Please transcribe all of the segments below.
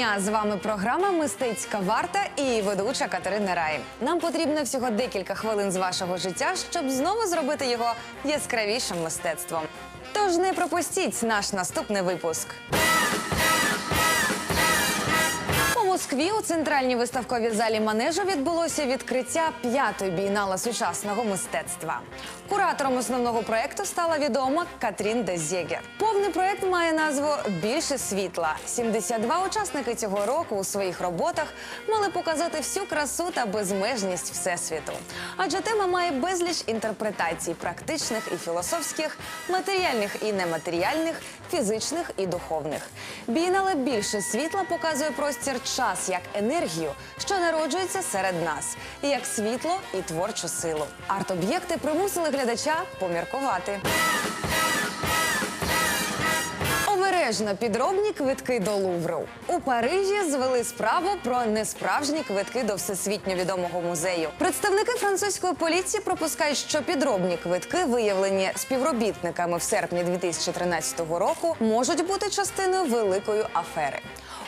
дня! З вами програма Мистецька варта і ведуча Катерина Рай. Нам потрібно всього декілька хвилин з вашого життя, щоб знову зробити його яскравішим мистецтвом. Тож не пропустіть наш наступний випуск. Москві у центральній виставковій залі манежу відбулося відкриття п'ятої бійнала сучасного мистецтва. Куратором основного проекту стала відома Катрін Дезєгер. Повний проект має назву Більше світла. 72 учасники цього року у своїх роботах мали показати всю красу та безмежність всесвіту. Адже тема має безліч інтерпретацій практичних і філософських, матеріальних і нематеріальних, фізичних і духовних. Бійнале більше світла показує простір час як енергію, що народжується серед нас, і як світло і творчу силу. Арт-об'єкти примусили глядача поміркувати. Обережно підробні квитки до Лувру. У Парижі звели справу про несправжні квитки до всесвітньо відомого музею. Представники французької поліції пропускають, що підробні квитки, виявлені співробітниками в серпні 2013 року, можуть бути частиною великої афери.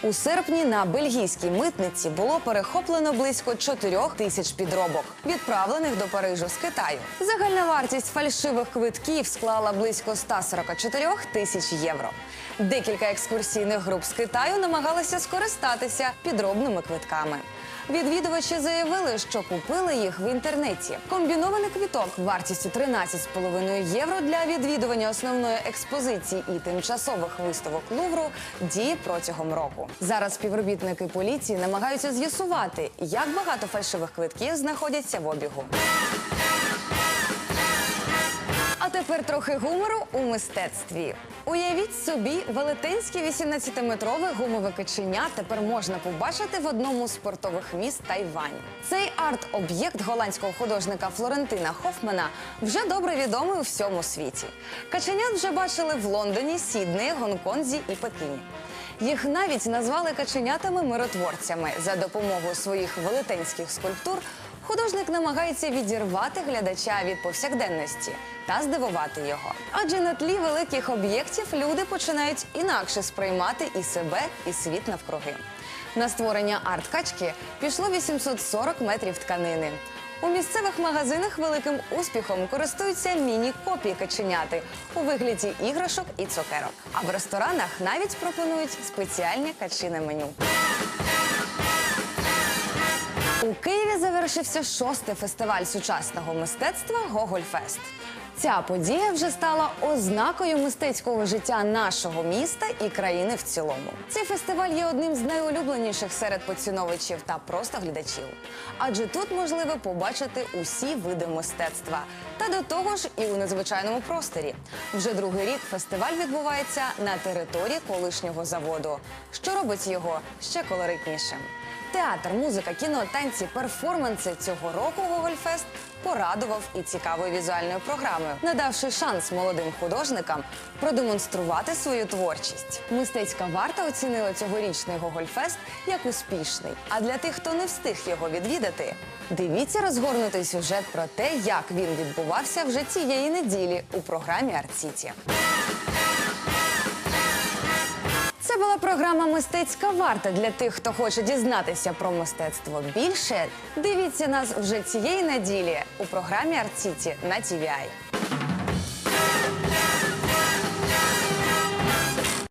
У серпні на бельгійській митниці було перехоплено близько 4 тисяч підробок, відправлених до Парижу з Китаю. Загальна вартість фальшивих квитків склала близько 144 тисяч євро. Декілька екскурсійних груп з Китаю намагалися скористатися підробними квитками. Відвідувачі заявили, що купили їх в інтернеті. Комбінований квіток вартістю 13,5 євро для відвідування основної експозиції і тимчасових виставок Лувру діє протягом року. Зараз співробітники поліції намагаються з'ясувати, як багато фальшивих квитків знаходяться в обігу. Тепер трохи гумору у мистецтві. Уявіть собі, велетенське 18-метрове гумове каченя тепер можна побачити в одному з портових міст Тайвань. Цей арт-об'єкт голландського художника Флорентина Хофмана вже добре відомий у всьому світі. Каченят вже бачили в Лондоні, Сіднеї, Гонконзі і Пекіні. Їх навіть назвали каченятами-миротворцями за допомогою своїх велетенських скульптур. Художник намагається відірвати глядача від повсякденності та здивувати його. Адже на тлі великих об'єктів люди починають інакше сприймати і себе, і світ навкруги. На створення арт-качки пішло 840 метрів тканини. У місцевих магазинах великим успіхом користуються міні-копії каченяти у вигляді іграшок і цукерок. А в ресторанах навіть пропонують спеціальне качине меню. У Києві завершився шостий фестиваль сучасного мистецтва Гогольфест. Ця подія вже стала ознакою мистецького життя нашого міста і країни в цілому. Цей фестиваль є одним з найулюбленіших серед поціновувачів та просто глядачів. Адже тут можливо побачити усі види мистецтва. Та до того ж і у незвичайному просторі. Вже другий рік фестиваль відбувається на території колишнього заводу, що робить його ще колоритнішим. Театр, музика, кіно, танці, перформанси цього року Гогольфест порадував і цікавою візуальною програмою, надавши шанс молодим художникам продемонструвати свою творчість. Мистецька варта оцінила цьогорічний Гогольфест як успішний. А для тих, хто не встиг його відвідати, дивіться розгорнутий сюжет про те, як він відбувався вже цієї неділі у програмі Арт-Сіті. Це була програма Мистецька варта для тих, хто хоче дізнатися про мистецтво більше. Дивіться нас вже цієї неділі у програмі Арт-Сіті на TVI.